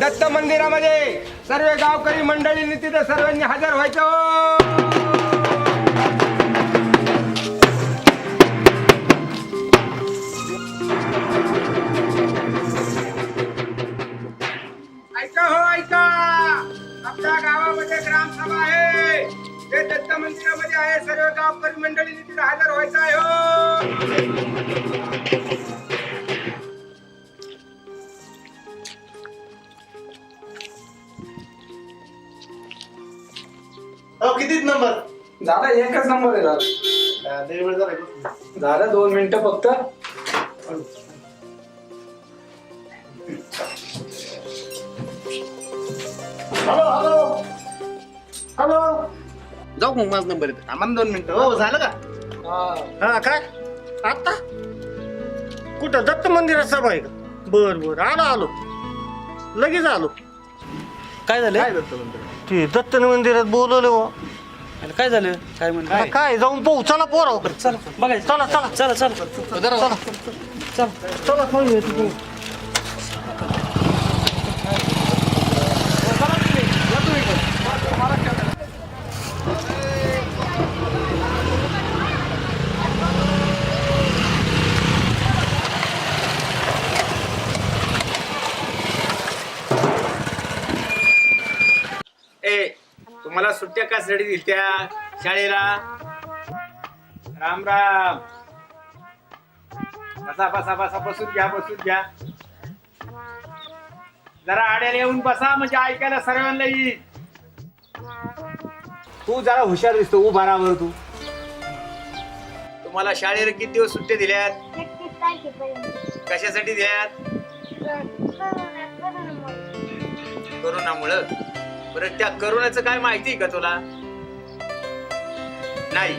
दत्त मंदिरामध्ये सर्व गावकरी मंडळींनी तिथे सर्वांनी हजर व्हायचं. ऐका हो ऐका. आपल्या गावामध्ये ग्रामसभा आहे. ते दत्त मंदिरामध्ये आहे. सर्व गावकरी मंडळींनी तिथे हजर व्हायचं आहे हो. हो कितीच नंबर? झाला एकच नंबर आहे दादा. लय वेळ झाला. झालं दोन मिनिटं फक्त. Hello hello. हॅलो. जाऊ मग माझा नंबर येतो. आम्हाला दोन मिनिटं. हो झालं का? हा. काय? आता? कुठं? दत्त मंदिरात सभा आहे का? बर बर. आलो आलो. लगेच आलो. काय झालं? काय दत्त मंदिर ते दत्त मंदिरात बोलवलं हो. अरे काय झालं? काय म्हणलं? आता काय जाऊन पाहू. चला पोराव. चला. बघायचं. चला चला. चला चला. चला. चला. पाहूया तिथे. ए तुम्हाला सुट्ट्या कशासाठी दिलत्या? शाळेला? राम राम. बसा बसा बसा बसून घ्या बसून घ्या. जरा आड्याला येऊन बसा म्हणजे ऐकायला सर्वांना येईल. तू जरा हुशार दिसतो उभा राहा तू. तुम्हाला शाळेला किती दिवस सुट्ट्या दिल्यात? एकतीस तारखेपर्यंत. कशासाठी दिल्यात? करोनामुळं? बरं त्या करोनाचं काय माहिती का तुला? नाही.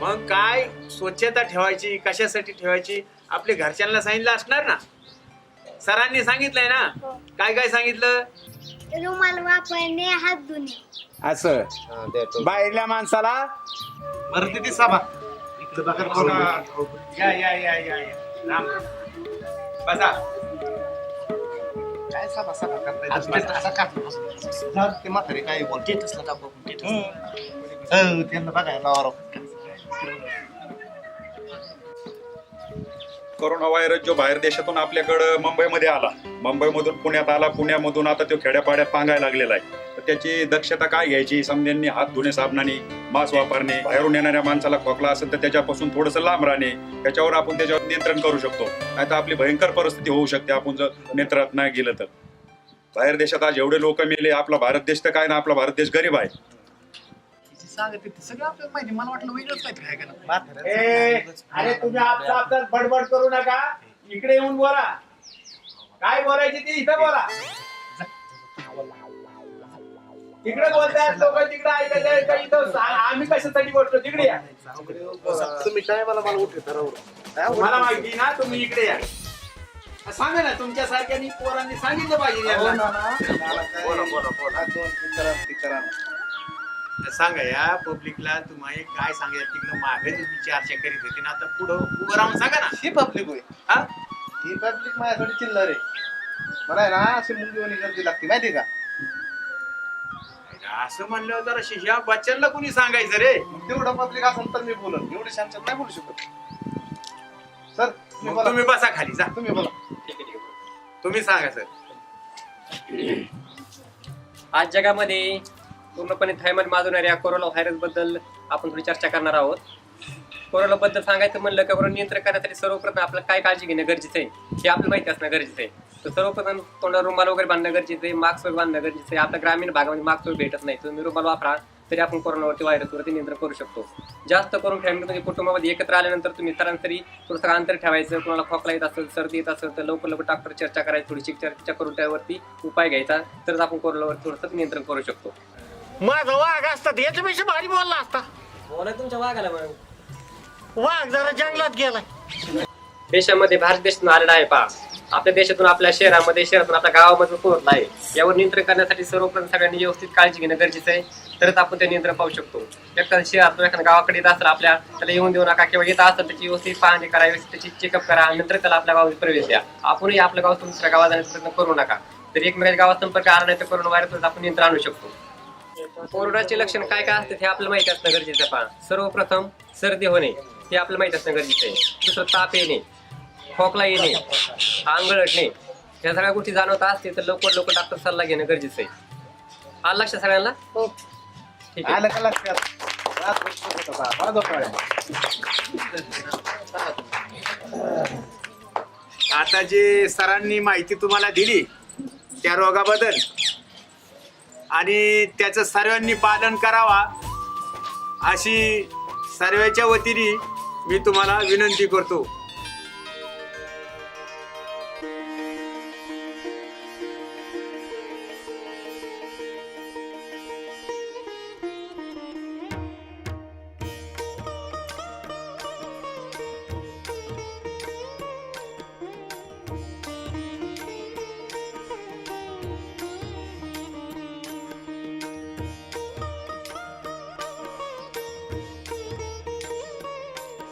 मग काय स्वच्छता ठेवायची कशासाठी ठेवायची आपल्या घरच्यांना सांगितलं असणार ना? सरांनी सांगितलंय ना? काय काय सांगितलं? रुमाल वापरणे हात धुणे. असं. बाहेरल्या माणसाला? बरं तिथे सभा इकडे बघा कोणा या या या या या. राम. बसा. काय करताय? का ते म्हातारे काय बोलते स्टेटसला टाकू आपण, status. हो, त्यांना बघायला लावा कोरोना व्हायरस जो बाहेर देशातून आपल्याकडं मुंबईमध्ये आला. मुंबईमधून पुण्यात आला. पुण्यामधून आता तो खेड्यापाड्यात पांगायला लागलेला आहे. तर त्याची दक्षता काय घ्यायची? समध्यांनी हात धुणे साबणाने मास्क वापरणे बाहेरून येणाऱ्या माणसाला खोकला असेल तर त्याच्यापासून थोडंसं लांब राहणे त्याच्यावर आपण त्याच्यावर नियंत्रण करू शकतो. नाही तर आपली भयंकर परिस्थिती होऊ शकते आपण जर नियंत्रणात नाही गेलं तर. बाहेर देशात आज एवढे लोक मेले आपला भारत देश तर काय ना आपला भारत देश गरीब आहे. सांगते ते सगळं आपल्याला माहिती मला वाटलं वेगळंच काहीतरी आहे का ना ए, अरे तुम्ही आपसा आपसात बडबड करू नका. इकडे येऊन बोला. काय बोलायचे ते? इथं बोला. तिकडे बोलतायत लोक तिकडे ऐकायचं आहे का इथं सा- आम्ही कशासाठी बोलतो? तिकडे या. तुम्ही काय मला मला उठे मला माहिती ना तुम्ही इकडे या. सांगा ना तुमच्या सारख्यांनी पोरांनी सांगितलं पाहिजे यांना. बोला बोला बोला. दोन तीन करा ती करा. सांगा या पब्लिकला तुम्हाला काय सांगायचं तिकडे मागे तुम्ही चर्चा करीत होते ना आता पुढं उभं राहून सांगा ना. ही पब्लिक होय. हा? ही पब्लिक माझ्यासाठी चिल्लर आहे. मला आहे ना अशी मुंगीवाणी गर्दी लागते माहिती का? असं म्हणलं जरा शिष्या बच्चांना कुणी सांगायचं रे? तेवढं पब्लिक असेल तर मी बोलन एवढे शांत नाही बोलू शकत. सर तुम्ही मग बोला. तुम्ही बसा खाली जा. तुम्ही बोला. तुम्ही सांगा सर. आज जगामध्ये पूर्णपणे थैमान माजवणाऱ्या कोरोना व्हायरसबद्दल आपण थोडी चर्चा करणार आहोत. कोरोना बद्दल सांगायचं म्हणलं की कोरोना नियंत्रण करण्यासाठी सर्वप्रथम आपल्याला काय काळजी घेणं गरजेचं आहे हे आपल्याला माहिती असणं गरजेचं आहे. तर सर्वप्रथम तोंडावर रुमाल वगैरे बांधणं गरजेचं आहे मास्क वगैरे बांधणं गरजेचं आहे. आपल्या ग्रामीण भागामध्ये मास्क वगैरे भेटत नाही तुम्ही रुमाल वापरा तरी आपण कोरोनावरती व्हायरसवरती नियंत्रण करू शकतो. जास्त करून फॅमिलीमध्ये कुटुंबामध्ये एकत्र आल्यानंतर तुम्ही सरासरी थोडंसं अंतर ठेवायचं कोणाला खोकला येत असेल सर्दी येत असेल तर लवकर लवकर डॉक्टर चर्चा करायची थोडीशी चर्चा करून त्यावरती उपाय घ्यायचा तरच आपण कोरोनावर थोडंसं नियंत्रण करू शकतो. माझं वाघ असतात याच्यापेक्षा भारी बोलला असता. बोला तुमच्या वाघाला वाघ जरा जंगलात गेलाय. देशामध्ये भारत देशातून आलेला आहे पहा. आपल्या देशातून आपल्या शहरामध्ये शहरातून आपल्या गावामध्ये पोहोचला आहे यावर नियंत्रण करण्यासाठी सर्वप्रथम सगळ्यांनी व्यवस्थित काळजी घेणं गरजेचं आहे. तरच आपण ते नियंत्रण पाहू शकतो. एखाद्या शहरातून एखाद्या गावाकडे येत असेल आपल्या त्याला येऊन देऊ नका किंवा येत असेल त्याची व्यवस्थित पाहणी करा व्यवस्थित त्याची चेकअप करा नंतर त्याला आपल्या गावात प्रवेश द्या. आपणही आपल्या गावातून दुसऱ्या गावात जाण्याचा प्रयत्न करू नका. तर एकमेकांच्या गावात संपर्क आला नाही तर कोरोना व्हायरस आपण नियंत्रण आणू शकतो. कोरोनाचे लक्षण काय काय असते हे आपल्याला माहिती असणं गरजेचं पहा. सर्वप्रथम सर्दी होणे हे आपल्याला माहिती असणं गरजेचं आहे. दुसरं ताप येणे खोकला येणे आंगळटणे या सगळ्या गोष्टी जाणवत असतील तर लवकर लवकर डॉक्टर सल्ला घेणं गरजेचं आहे. आलं लक्षात सगळ्यांना? ठीक आहे. आलं का लक्षात? रात बसतो होतं का? बरं झोपाळ्या. आता जे सरांनी माहिती तुम्हाला दिली त्या रोगाबद्दल आणि त्याचं सर्वांनी पालन करावा अशी सर्वांच्या वतीने मी तुम्हाला विनंती करतो.